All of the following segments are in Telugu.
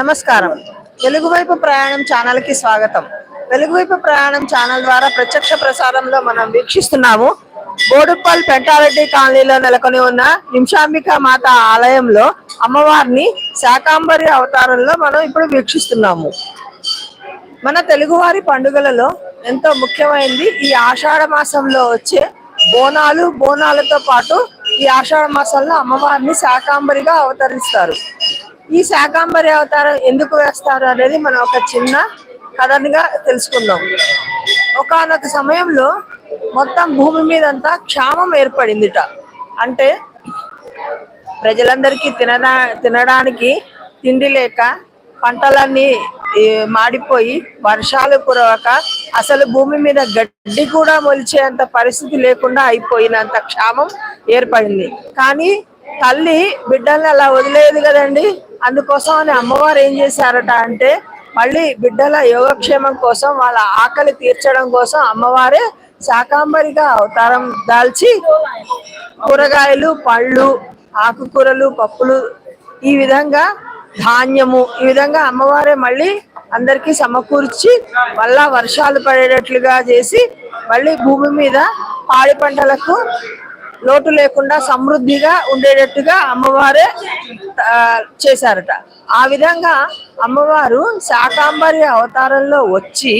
నమస్కారం. తెలుగు వైపు ప్రయాణం ఛానల్కి స్వాగతం. తెలుగు వైపు ప్రయాణం ఛానల్ ద్వారా ప్రత్యక్ష ప్రసారంలో మనం వీక్షిస్తున్నాము. బోడుప్పల్ పెంటారెడ్డి కాలనీలో నెలకొని ఉన్న నిమిషాంబిక మాత ఆలయంలో అమ్మవారిని శాకాంబరి అవతారంలో మనం ఇప్పుడు వీక్షిస్తున్నాము. మన తెలుగువారి పండుగలలో ఎంతో ముఖ్యమైనది ఈ ఆషాఢ మాసంలో వచ్చే బోనాలు బోనాలతో పాటు ఈ ఆషాఢ మాసంలో అమ్మవారిని శాకాంబరిగా అవతరిస్తారు. ఈ శాకాంబరి అవతారం ఎందుకు వేస్తారు అనేది మనం ఒక చిన్న కథనిగా తెలుసుకుందాం. ఒకానొక సమయంలో మొత్తం భూమి మీదంతా క్షామం ఏర్పడిందిట. అంటే ప్రజలందరికీ తినడా తినడానికి తిండి లేక పంటలన్నీ మాడిపోయి వర్షాలు కురవక అసలు భూమి మీద గడ్డి కూడా మొలిచేంత పరిస్థితి లేకుండా అయిపోయినంత క్షామం ఏర్పడింది. కానీ తల్లి బిడ్డల్ని అలా వదిలేదు కదండి. అందుకోసం అని అమ్మవారు ఏం చేశారట అంటే మళ్ళీ బిడ్డల యోగక్షేమం కోసం వాళ్ళ ఆకలి తీర్చడం కోసం అమ్మవారే శాకాంబరిగా అవతారం దాల్చి కూరగాయలు పళ్ళు ఆకుకూరలు పప్పులు ఈ విధంగా ధాన్యము. ఈ విధంగా అమ్మవారే మళ్ళీ అందరికీ సమకూర్చి మళ్ళా వర్షాలు పడేటట్లుగా చేసి మళ్ళీ భూమి మీద పాడి పంటలకు లోటు లేకుండా సమృద్ధిగా ఉండేటట్టుగా అమ్మవారే చేశారట. ఆ విధంగా అమ్మవారు శాకాంబరి అవతారంలో వచ్చి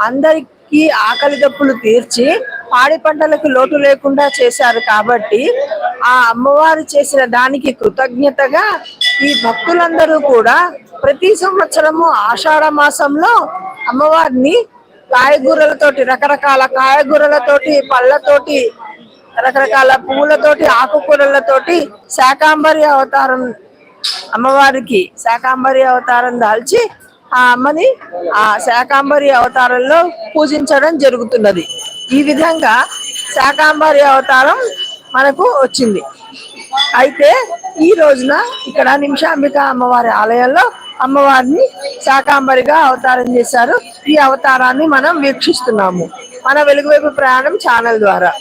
అందరికీ ఆకలి దప్పులు తీర్చి పాడి పంటలకు లోటు లేకుండా చేశారు కాబట్టి ఆ అమ్మవారు చేసిన దానికి కృతజ్ఞతగా ఈ భక్తులందరూ కూడా ప్రతి సంవత్సరము ఆషాఢ మాసంలో అమ్మవారిని కాయగూరలతోటి రకరకాల కాయగూరలతోటి పళ్ళతోటి రకరకాల పువ్వులతోటి ఆకుకూరలతోటి శాకాంబరి అవతారం అమ్మవారికి శాకాంబరి అవతారం దాల్చి ఆ అమ్మని ఆ శాకాంబరి అవతారంలో పూజించడం జరుగుతున్నది. ఈ విధంగా శాకాంబరి అవతారం మనకు వచ్చింది. అయితే ఈ రోజున ఇక్కడ నిమిషాంబిక అమ్మవారి ఆలయంలో అమ్మవారిని శాకాంబరిగా అవతారం చేశారు. ఈ అవతారాన్ని మనం వీక్షిస్తున్నాము. మన వెలుగువైపు ప్రయాణం ఛానల్ ద్వారా.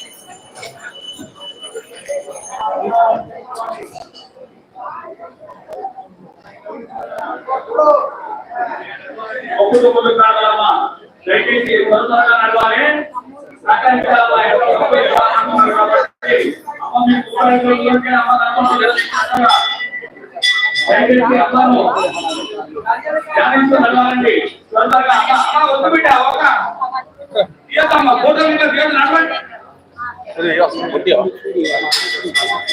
ఒక్కడు ముందు దయచేసి తొందరగా నడవాలి. అమ్మను నడవాలండి అమ్మ వద్దు బిడ్డ ఒక తీయకమ్మ ఫోటో తీయదు నడవండి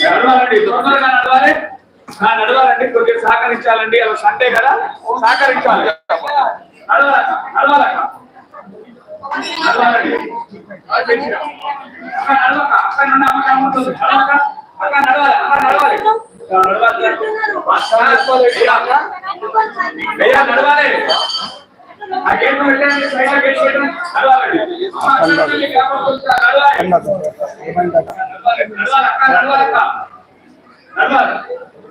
నడవాలండి తొందరగా నడవాలి. నడవాలండి కొద్దిగా సహకరించాలండి. అలా సండే కదా. సహకరించాలి. నడవాలి నడవాలక్క. నడవాలి. నడవాలి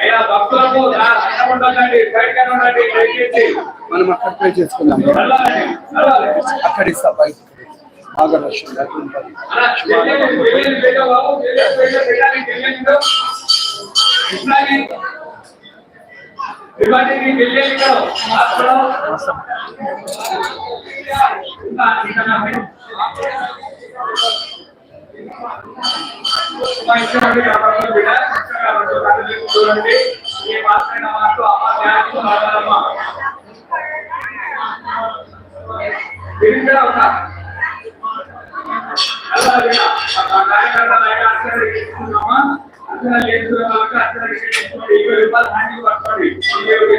అయ్యా. భక్తులకు సైడ్గా ఉండండి దయచేసి మనం అక్కడ పే చేసుకుందాం. అక్కడ ఇస్తా బయట బాగా రష్ ఉంది, అక్కడ. ఉంటుంది. అలా తెలియని తెలియని పేద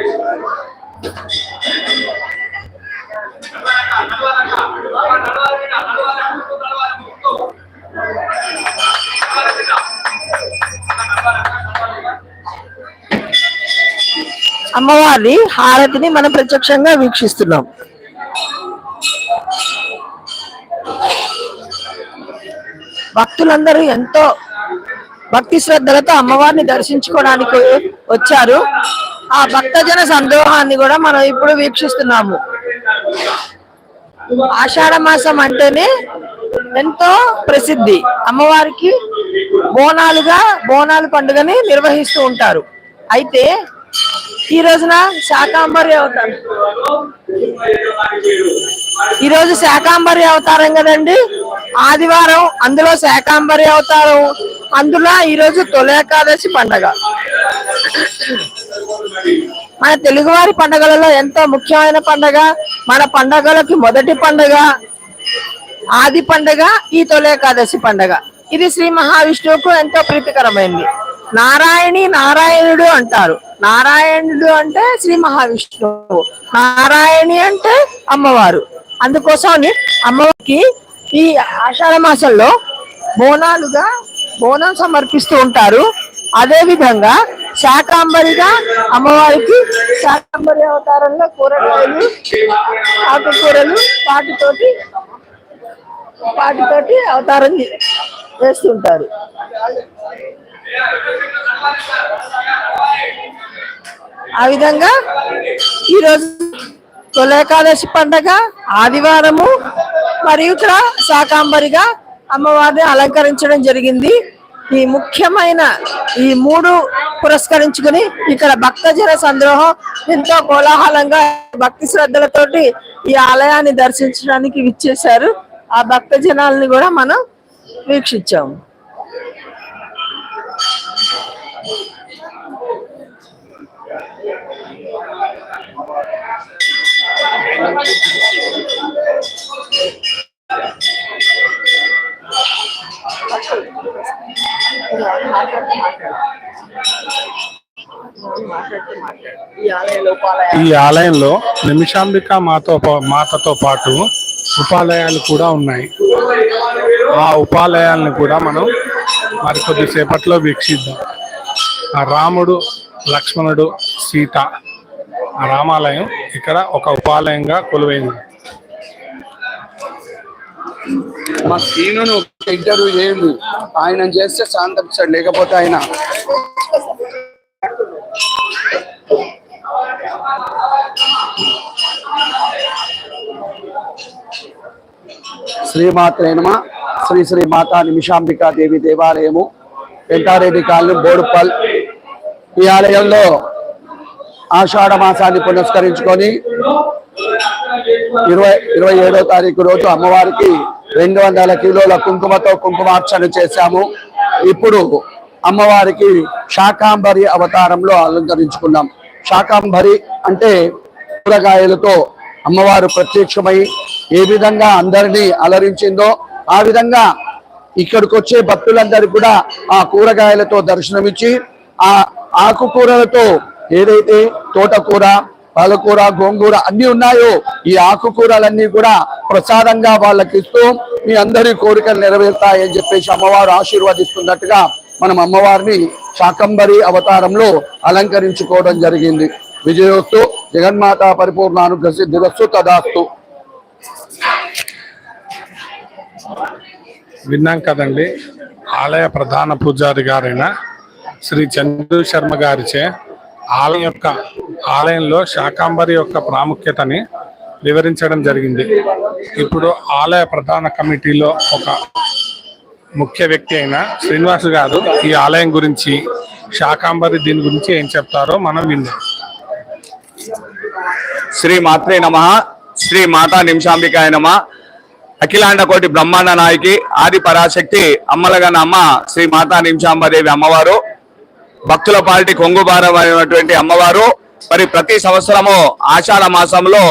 అమ్మవారి హారతిని మనం ప్రత్యక్షంగా వీక్షిస్తున్నాం. భక్తులందరూ ఎంతో భక్తి శ్రద్ధలతో అమ్మవారిని దర్శించుకోవడానికి వచ్చారు. ఆ భక్తజన సందోహాన్ని కూడా మనం ఇప్పుడు వీక్షిస్తున్నాము. ఆషాఢ మాసం అంటేనే ఎంతో ప్రసిద్ధి. అమ్మవారికి బోనాలుగా బోనాలు పండుగని నిర్వహిస్తూ ఉంటారు. అయితే ఈ రోజున శాకాంబరి అవతారం. ఈరోజు శాకాంబరి అవతారం కదండి? ఆదివారం అందులో శాకాంబరి అవతారం. అందులో ఈరోజు తొలేకాదశి పండగ. మన తెలుగువారి పండగలలో ఎంతో ముఖ్యమైన పండగ. మన పండగలకి మొదటి పండగ. ఆది పండగ ఈ తొలి ఏకాదశి పండగ. ఇది శ్రీ మహావిష్ణువుకు ఎంతో ప్రీతికరమైంది. నారాయణి నారాయణుడు అంటారు. నారాయణుడు అంటే శ్రీ మహావిష్ణువు. నారాయణి అంటే అమ్మవారు. అందుకోసం అమ్మవారికి ఈ ఆషాఢ మాసంలో బోనాలుగా బోనం సమర్పిస్తూ ఉంటారు. అదే విధంగా శాకాంబరిగా అమ్మవారికి శాకాంబరి అవతారంలో కూరగాయలు ఆకుకూరలు వాటితోటి వాటితోటి అవతారం చేస్తుంటారు వేస్తుంటారు. ఆ విధంగా ఈరోజు తొలి పండగ ఆదివారము మరియు ఇక్కడ శాకాంబరిగా అమ్మవారిని అలంకరించడం జరిగింది. ఈ ముఖ్యమైన ఈ మూడు పురస్కరించుకుని ఇక్కడ భక్తజన సంద్రోహం ఎంతో కోలాహలంగా భక్తి శ్రద్ధలతోటి ఈ ఆలయాన్ని దర్శించడానికి విచ్చేశారు. ఆ భక్త జనాల్ని కూడా మనం వీక్షించాము. ఈ ఆలయంలో నిమిషాంబిక మాతో మాతతో పాటు ఉపాలయాలు కూడా ఉన్నాయి. ఆ ఉపాలయాలను కూడా మనం మరి కొద్దిసేపట్లో వీక్షిద్దాం. ఆ రాముడు లక్ష్మణుడు సీత ఆ రామాలయం ఇక్కడ ఒక ఉపాలయంగా కొలువైంది. మా సీనును ఇంటర్వ్యూ చేయండి. ఆయన చేస్తే శాంతం లేకపోతే ఆయన శ్రీమాత్రే నమ. శ్రీ శ్రీ మాతా నిమిషాంబికా దేవి దేవాలయము వెంటారెడ్డి కాలనీ బోడుపల్. ఈ ఆలయంలో ఆషాఢ మాసాన్ని పునస్కరించుకొని ఇరవై ఇరవై ఏడో తారీఖు రోజు అమ్మవారికి రెండు వందల కిలోల కుంకుమతో కుంకుమార్చన చేశాము. ఇప్పుడు అమ్మవారికి శాకాంబరి అవతారంలో అలంకరించుకున్నాం. శాకాంబరి అంటే కూరగాయలతో అమ్మవారు ప్రత్యక్షమై ఏ విధంగా అందరినీ అలరించిందో ఆ విధంగా ఇక్కడికి వచ్చే భక్తులందరికీ కూడా ఆ కూరగాయలతో దర్శనమిచ్చి ఆ ఆకుకూరలతో ఏదైతే తోటకూర పాలకూర గోంగూర అన్ని ఉన్నాయో ఈ ఆకుకూరలన్నీ కూడా ప్రసాదంగా వాళ్ళకి ఇస్తూ మీ అందరి కోరికలు నెరవేరుతాయని చెప్పేసి అమ్మవారు ఆశీర్వదిస్తున్నట్టుగా మనం అమ్మవారిని శాకంబరి అవతారంలో అలంకరించుకోవడం జరిగింది. విజయోస్తు జగన్మాత పరిపూర్ణ అనుగ్రహ సిద్ధిరస్తు తదాస్తు. విన్నాం కదండి ఆలయ ప్రధాన పూజారి గారైన శ్రీ చంద్రు శర్మ గారిచే ఆలయం యొక్క ఆలయంలో శాకాంబరి యొక్క ప్రాముఖ్యతని వివరించడం జరిగింది. ఇప్పుడు ఆలయ ప్రధాన కమిటీలో ఒక ముఖ్య వ్యక్తి అయిన శ్రీనివాస్ గారు ఈ ఆలయం గురించి శాకాంబరి దీని గురించి ఏం చెప్తారో మనం విన్నాం. శ్రీ మాత్రే నమ. శ్రీ మాతా నిమిషాంబికాయ నమ. అఖిలాండ కోటి బ్రహ్మాండ నాయకి ఆది పరాశక్తి అమ్మలగన్న అమ్మ శ్రీ మాతా నిమిషాంబదేవి అమ్మవారు. భక్తుల పాలిటి కొంగుబారమైనటువంటి అమ్మవారు. మరి ప్రతి సంవత్సరము ఆషాఢ మాసంలో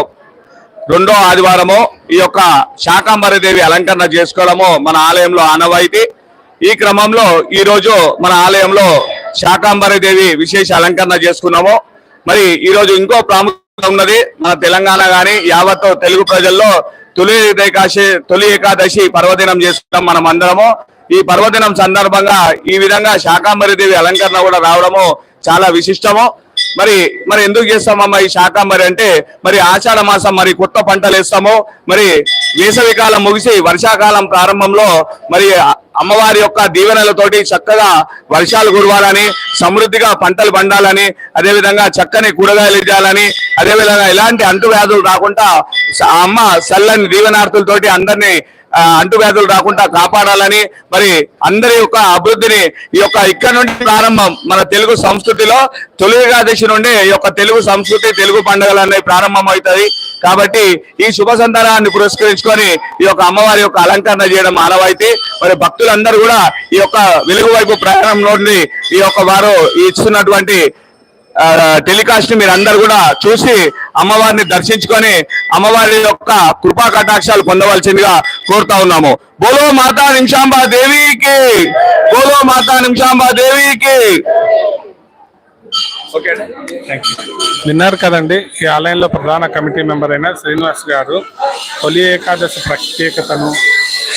రెండో ఆదివారము ఈ యొక్క శాకాంబరి దేవి అలంకరణ చేసుకోవడము మన ఆలయంలో ఆనవాయితీ. ఈ క్రమంలో ఈ రోజు మన ఆలయంలో శాకాంబరి దేవి విశేష అలంకరణ చేసుకున్నాము. మరి ఈరోజు ఇంకో ప్రాముఖ్యత ఉన్నది. మన తెలంగాణ గాని యావత్ తెలుగు ప్రజల్లో తొలి ఏకాశి తొలి ఏకాదశి పర్వదినం చేసుకున్నాం మనం అందరము ఈ పర్వదినం సందర్భంగా ఈ విధంగా శాకాంబరి దేవి అలంకరణ కూడా రావడము చాలా విశిష్టము. మరి మరి ఎందుకు చేస్తామమ్మా ఈ శాఖ మరి అంటే మరి ఆషాఢ మాసం మరి కొత్త పంటలు వేస్తాము. మరి వేసవి కాలం ముగిసి వర్షాకాలం ప్రారంభంలో మరి అమ్మవారి యొక్క దీవెనలతోటి చక్కగా వర్షాలు కురవాలని సమృద్ధిగా పంటలు పండాలని అదేవిధంగా చక్కని కూరగాయలు ఇవ్వాలని అదేవిధంగా ఎలాంటి అంటువ్యాధులు రాకుండా అమ్మ చల్లని దీవెనార్థులతోటి అందరినీ అంటువ్యాధులు రాకుండా కాపాడాలని మరి అందరి యొక్క అభివృద్ధిని ఈ యొక్క ఇక్కడ నుండి ప్రారంభం మన తెలుగు సంస్కృతిలో తొలి ఏకాదశి నుండి ఈ యొక్క తెలుగు సంస్కృతి తెలుగు పండుగలు అనేవి ప్రారంభం అవుతుంది కాబట్టి ఈ శుభ సందర్భాన్ని పురస్కరించుకొని ఈ యొక్క అమ్మవారి యొక్క అలంకరణ చేయడం ఆనవాయితీ. మరి భక్తులందరూ కూడా ఈ యొక్క వెలుగు వైపు ప్రయాణం నుండి ఈ యొక్క వారు ఇస్తున్నటువంటి టెలికాస్ట్ మీరు అందరు కూడా చూసి అమ్మవారిని దర్శించుకొని అమ్మవారి యొక్క కృపా కటాక్షాలు పొందవలసిందిగా కోరుతా ఉన్నాము. బోలో మాతా నిమిషాంబా దేవికి బోలో మాతా నిమిషాంబా దేవికి. ఓకే విన్నారు కదండి ఈ ఆలయంలో ప్రధాన కమిటీ మెంబర్ అయిన శ్రీనివాస్ గారు తొలి ఏకాదశి ప్రత్యేకతను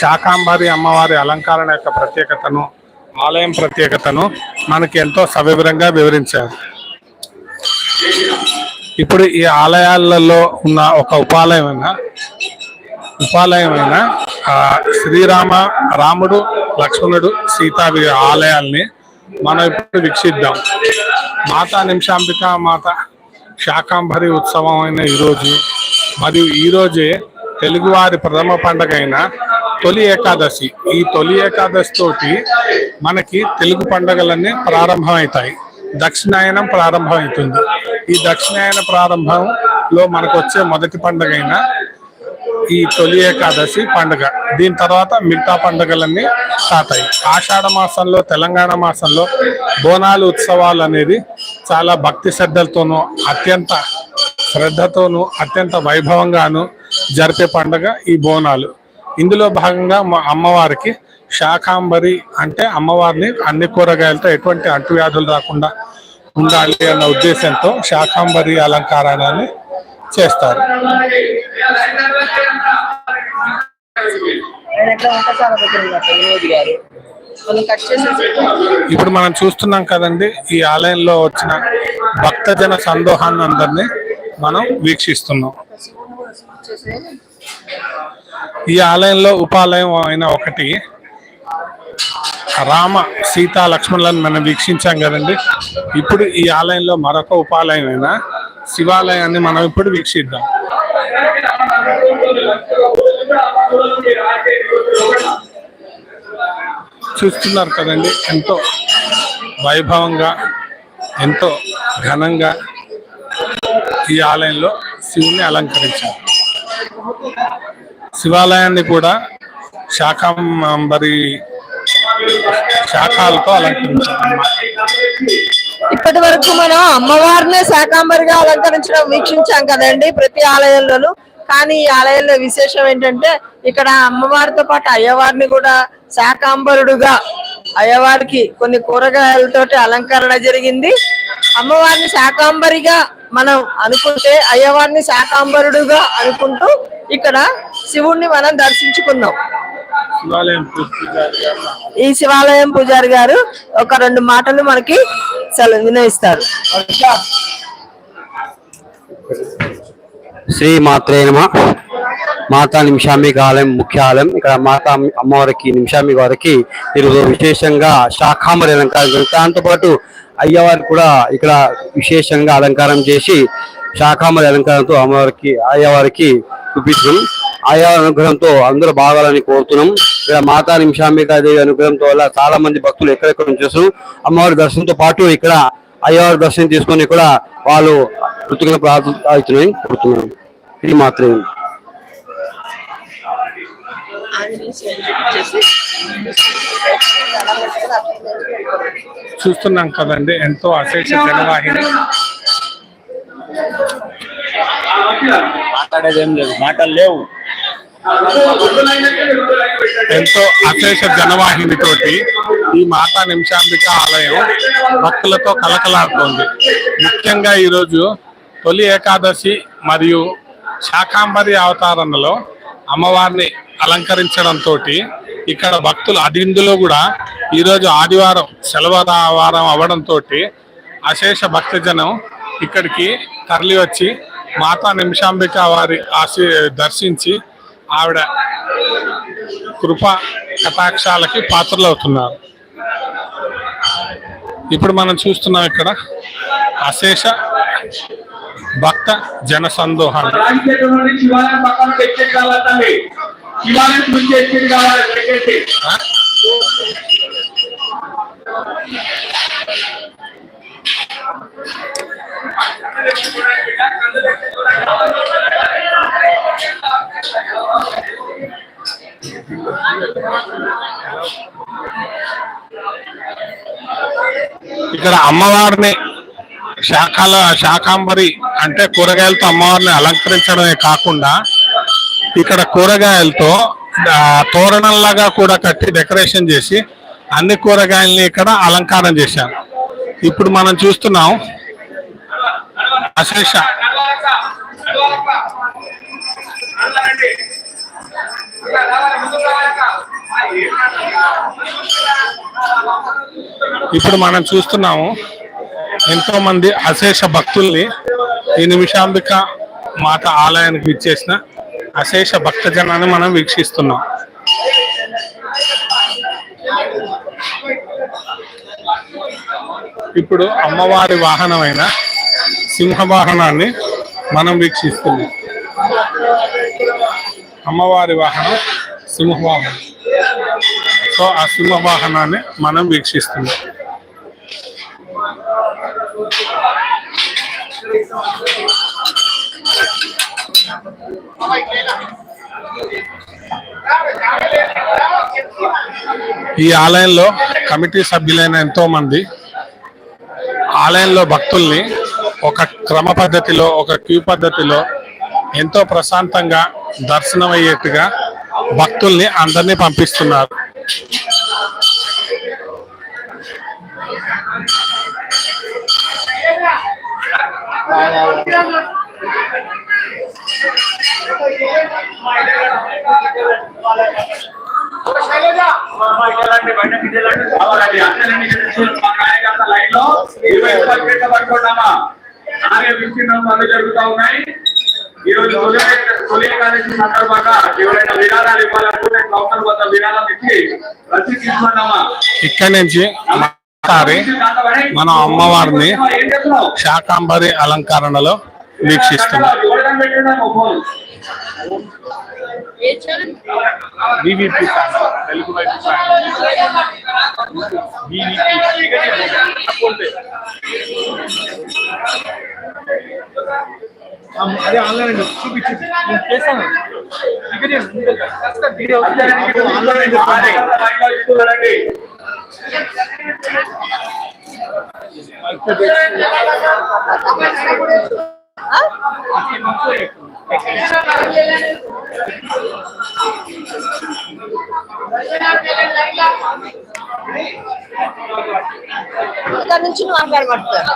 శాకాంబారి అమ్మవారి అలంకరణ యొక్క ప్రత్యేకతను ఆలయం ప్రత్యేకతను మనకి ఎంతో సవివరంగా వివరించారు. ఇప్పుడు ఈ ఆలయాలలో ఉన్న ఒక ఉపాలయమైన ఉపాలయమైన శ్రీరామ రాముడు లక్ష్మణుడు సీతావి ఆలయాల్ని మనం ఇప్పుడు వీక్షిద్దాం. మాతా నిమిషాంబిక మాత శాకాంబరి ఉత్సవం అయిన ఈరోజు మరియు ఈరోజే తెలుగువారి ప్రథమ పండుగ అయిన తొలి ఏకాదశి. ఈ తొలి ఏకాదశి తోటి మనకి తెలుగు పండుగలన్నీ ప్రారంభమవుతాయి. దక్షిణాయనం ప్రారంభమవుతుంది. ఈ దక్షిణాయన ప్రారంభంలో మనకు వచ్చే మొదటి పండగ అయిన ఈ తొలి ఏకాదశి పండుగ. దీని తర్వాత మిగతా పండుగలన్నీ సాతాయి ఆషాఢ మాసంలో తెలంగాణ మాసంలో బోనాలు ఉత్సవాలు అనేది చాలా భక్తి శ్రద్ధలతోనూ అత్యంత శ్రద్ధతోనూ అత్యంత వైభవంగాను జరిపే పండుగ ఈ బోనాలు. ఇందులో భాగంగా మా అమ్మవారికి శాకాంబరి అంటే అమ్మవారిని అన్ని కూరగాయలతో ఎటువంటి అంటువ్యాధులు రాకుండా ఉండాలి అన్న ఉద్దేశంతో శాకాంబరి అలంకారాన్ని చేస్తారు. ఇప్పుడు మనం చూస్తున్నాం కదండి ఈ ఆలయంలో వచ్చిన భక్తజన సందోహాన్ని అందరినీ మనం వీక్షిస్తున్నాం. ఈ ఆలయంలో ఉపాలయం అయిన ఒకటి రామ సీతా లక్ష్మణులను మనం వీక్షించాం కదండి. ఇప్పుడు ఈ ఆలయంలో మరొక ఉపాలయం శివాలయాన్ని మనం ఇప్పుడు వీక్షిద్దాం. చూస్తున్నారు కదండి ఎంతో వైభవంగా ఎంతో ఘనంగా ఈ ఆలయంలో శివుని అలంకరించారు. శివాలయాన్ని కూడా శాకాంబరి శాఖాలతో అలంకరించారు ఇప్పటి వరకు మనం అమ్మవారిని శాకాంబరిగా అలంకరించడం వీక్షించాం కదండి ప్రతి ఆలయంలోనూ. కానీ ఈ ఆలయంలో విశేషం ఏంటంటే ఇక్కడ అమ్మవారితో పాటు అయ్యవారిని కూడా శాకాంబరుడుగా అయ్యవారికి కొన్ని కూరగాయలతోటి అలంకరణ జరిగింది. అమ్మవారిని శాకాంబరిగా మనం అనుకుంటే అయ్యవారిని శాకాంబరుడుగా అనుకుంటూ ఇక్కడ శివుణ్ణి మనం దర్శించుకున్నాం. ఈ శివాలయం పూజారి గారు ఒక రెండు మాటలు మనకి వినయిస్తారు శ్రీ మాత్రే నమ. మాతా నిమిషాంబిక ఆలయం ముఖ్య ఆలయం ఇక్కడ మాతా అమ్మవారికి నిమిషాంబిక వారికి ఈరోజు విశేషంగా శాఖాంబరి అలంకారం జరుగుతుంది. దాంతోపాటు అయ్యవారికి కూడా ఇక్కడ విశేషంగా అలంకారం చేసి శాఖాంబరి అలంకారంతో అమ్మవారికి అయ్యవారికి చూపిస్తున్నాం. అయ్యవారి అనుగ్రహంతో అందరూ బాగాలని కోరుతున్నాం. ఇక్కడ మాతా నిమిషాంబికాదేవి అనుగ్రహంతో వల్ల చాలా మంది భక్తులు ఎక్కడెక్కడ నుంచి అమ్మవారి దర్శనంతో పాటు ఇక్కడ అయ్యవారి దర్శనం తీసుకొని కూడా వాళ్ళు కృతజ్ఞత ప్రార్థిస్తున్నాయి కోరుతున్నాం. ఇది మాత్రమే చూస్తున్నాం కదండి ఎంతో అశేష జనవాహిని. మాట్లాడేది ఏం లేదు మాటలు లేవు. ఎంతో అశేష జనవాహినితోటి ఈ మాతా నిమిషాంబిక ఆలయం భక్తులతో కలకలాడుతోంది ముఖ్యంగా ఈరోజు తొలి ఏకాదశి మరియు శాకాంబరి అవతారణలో అమ్మవారిని అలంకరించడంతో ఇక్కడ భక్తులు అది ఇందులో కూడా ఈరోజు ఆదివారం సెలవు వారం అవ్వడంతో అశేష భక్తజనం ఇక్కడికి తరలి వచ్చి మాతా నిమిషాంబిక వారి ఆశీ దర్శించి ఆవిడ కృప కటాక్షాలకి పాత్రలవుతున్నారు. ఇప్పుడు మనం చూస్తున్నాం ఇక్కడ అశేష భక్త జన సందోహాన్ని ఇక్కడ అమ్మవారిని శాఖల శాకాంబరి అంటే కూరగాయలతో అమ్మవారిని అలంకరించడమే కాకుండా ఇక్కడ కూరగాయలతో తోరణంలాగా కూడా కట్టి డెకరేషన్ చేసి అన్ని కూరగాయల్ని ఇక్కడ అలంకారం చేశారు. ఇప్పుడు మనం చూస్తున్నాం అశేష ఇప్పుడు మనం చూస్తున్నాము ఎంతో మంది అశేష భక్తుల్ని ఈ నిమిషాంబిక మాత ఆలయానికి విచ్చేసిన అశేష భక్తజనాన్ని మనం వీక్షిస్తున్నాం. ఇప్పుడు అమ్మవారి వాహనమైన సింహవాహనాన్ని మనం వీక్షిస్తున్నాం. అమ్మవారి వాహనం సింహవాహనం. సో ఆ సింహవాహనాన్ని మనం వీక్షిస్తున్నాం. ఈ ఆలయంలో కమిటీ సభ్యులైన ఎంతో మంది ఆలయంలో భక్తుల్ని ఒక క్రమ పద్ధతిలో ఒక క్యూ పద్ధతిలో ఎంతో ప్రశాంతంగా దర్శనం అయ్యేట్టుగా భక్తుల్ని అందరినీ పంపిస్తున్నారు రావాలండి, బయటకి వెళ్ళండి. రావాలండి. అందరండి ఇక్కడ మా కార్యకర్త లైన్లో ఇరవై రూపాయలు పనులు జరుగుతా ఉన్నాయి. ఈ రోజు తొలి ఏకాదశి సందర్భంగా ఎవరైనా విరాళాలు ఇవ్వాలనుకుంటే కౌంటర్ వద్ద విరాళం ఇచ్చి రసీదు తీసుకోండమ్మా ఇక్కడి నుంచి మనం అమ్మవారిని శాకాంబరి అలంకరణలో వీక్షిస్తున్నాం. తెలుగు అదే ఆన్లైన్ అండి. చూపించి. నేను చేస్తాను వీడియో ఆన్లైన్ చూడండి ఇక్కడ నుంచి నువ్వు మాట్లాడమంటున్నారు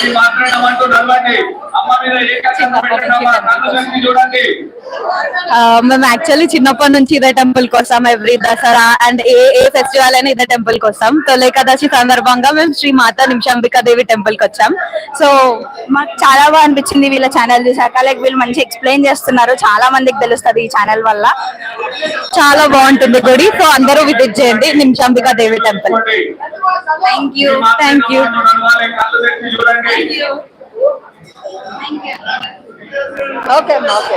ఈ మాట్లాడమంటూ నడవండి. అమ్మ మీద ఏ కష్టం చూడండి. మేము యాక్చువల్లీ చిన్నప్పటి నుంచి ఇదే టెంపుల్ కోసం every Dasara and a a festival అయినా ఇదే టెంపుల్ కోసం తొలి ఏకాదశి సందర్భంగా మేము శ్రీ మాతా నిమిషాంబికా దేవి టెంపుల్కి వచ్చాం. సో మాకు చాలా బాగా అనిపించింది వీళ్ళ ఛానల్ చూసాక. లైక్ వీళ్ళు మంచి ఎక్స్ప్లెయిన్ చేస్తున్నారు. చాలా మందికి తెలుస్తుంది ఈ ఛానల్ వల్ల. చాలా బాగుంటుంది గుడి. సో అందరూ విజిట్ చేయండి Nimishambika Devi temple thank you thank you okay okay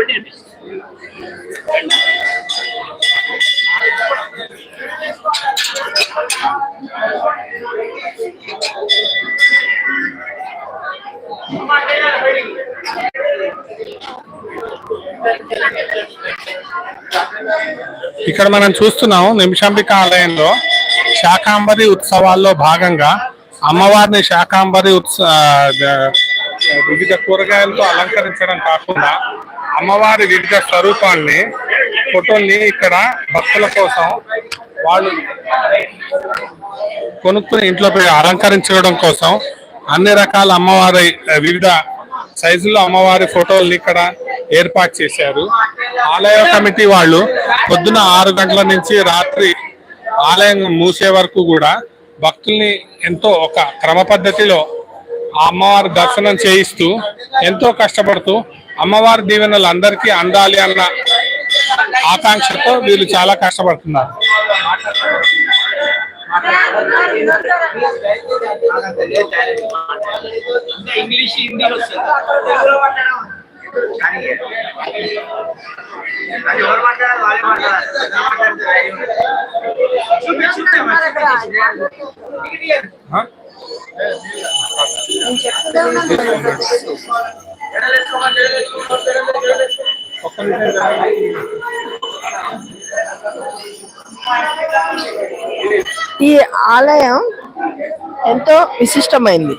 ఇక్కడ మనం చూస్తున్నాం నిమిషాంబిక ఆలయంలో శాకాంబరి ఉత్సవాల్లో భాగంగా అమ్మవారిని శాకాంబరి ఉత్స వివిధ కూరగాయలతో అలంకరించడం కాకుండా అమ్మవారి వివిధ స్వరూపాల్ని ఫోటోల్ని ఇక్కడ భక్తుల కోసం వాళ్ళు కొనుక్కుని ఇంట్లో పోయి అలంకరించడం కోసం అన్ని రకాల అమ్మవారి వివిధ సైజుల్లో అమ్మవారి ఫోటోల్ని ఇక్కడ ఏర్పాటు చేశారు. ఆలయ కమిటీ వాళ్ళు పొద్దున ఆరు గంటల నుంచి రాత్రి ఆలయం మూసే వరకు కూడా భక్తుల్ని ఎంతో ఒక క్రమ పద్ధతిలో అమ్మవారి దర్శనం చేయిస్తూ ఎంతో కష్టపడుతూ అమ్మవారి దీవెనలు అందరికీ అందాలి అన్న ఆకాంక్షతో వీళ్ళు చాలా కష్టపడుతున్నారు. ఇంగ్లీష్ హిందీ అది ఎవరు మాట్లాడాలి వాళ్ళే మాట్లాడాలి ఈ ఆలయం ఎంతో విశిష్టమైంది.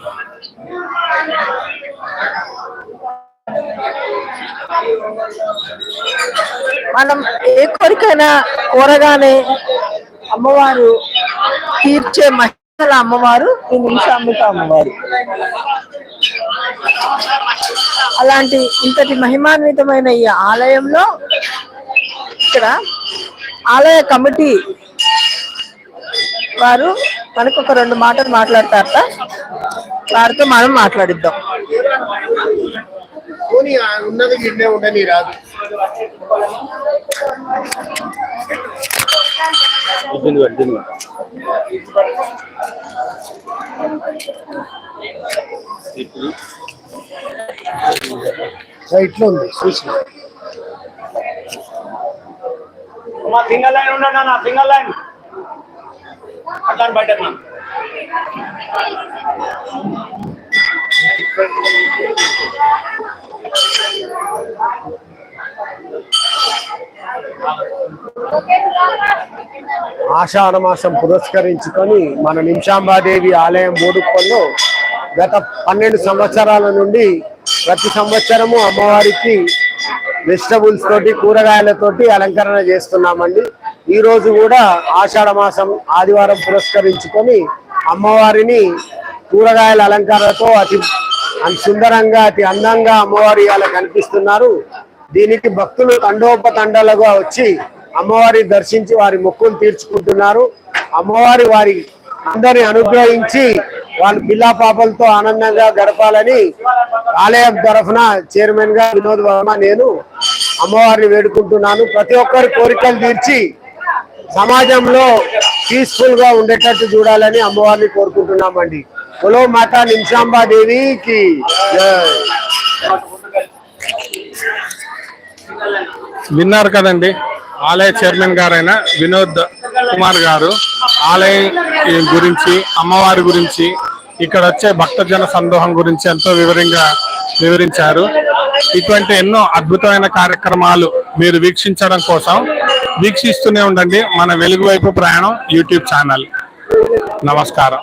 మనం ఏ కోరికైనా కోరగానే అమ్మవారు తీర్చే మహిళల అమ్మవారు ఈ నిమిషాంబిక అమ్మవారు. అలాంటి ఇంతటి మహిమాన్వితమైన ఈ ఆలయంలో ఇక్కడ ఆలయ కమిటీ వారు మనకు ఒక రెండు మాటలు మాట్లాడతారట. వారితో మనం మాట్లాడిద్దాం. పోనీ ఉన్నది గిన్నె ఉండని రాదు. ఇట్లా ఉంది చూసి. సింగల్ లైన్ ఉండండి అన్న సింగల్ లైన్. అట్లా బయట ఆషాఢ మాసం పురస్కరించుకొని మన నిమిషాంబాదేవి ఆలయం బోడుప్పల్లో గత పన్నెండు సంవత్సరాల నుండి ప్రతి సంవత్సరము అమ్మవారికి వెజిటబుల్స్ తోటి కూరగాయలతోటి అలంకరణ చేస్తున్నామండి. ఈరోజు కూడా ఆషాఢ మాసం ఆదివారం పురస్కరించుకొని అమ్మవారిని కూరగాయల అలంకరణతో అతి అతి సుందరంగా అతి అందంగా అమ్మవారి అలా కనిపిస్తున్నారు. దీనికి భక్తులు తండోపతండాలుగా వచ్చి అమ్మవారి దర్శించి వారి మొక్కులు తీర్చుకుంటున్నారు. అమ్మవారి వారి అందరిని అనుగ్రహించి వాళ్ళ పిల్లా పాపలతో ఆనందంగా గడపాలని ఆలయం తరఫున చైర్మన్గా వినోద్ వర్మ నేను అమ్మవారిని వేడుకుంటున్నాను. ప్రతి ఒక్కరి కోరికలు తీర్చి సమాజంలో పీస్ఫుల్గా ఉండేటట్టు చూడాలని అమ్మవారిని కోరుకుంటున్నామండి. కులో మాతా నిమిషాంబా దేవికి జై. విన్నారు కదండి ఆలయ చైర్మన్ గారైన వినోద్ కుమార్ గారు. ఆలయం గురించి అమ్మవారి గురించి ఇక్కడ వచ్చే భక్తజన సందోహం గురించి ఎంతో వివరంగా వివరించారు. ఇటువంటి ఎన్నో అద్భుతమైన కార్యక్రమాలు మీరు వీక్షించడం కోసం వీక్షిస్తూనే ఉండండి మన వెలుగు వైపు ప్రయాణం యూట్యూబ్ ఛానల్. నమస్కారం.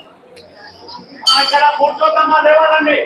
కూర్చోకమ్మా లేవాలండి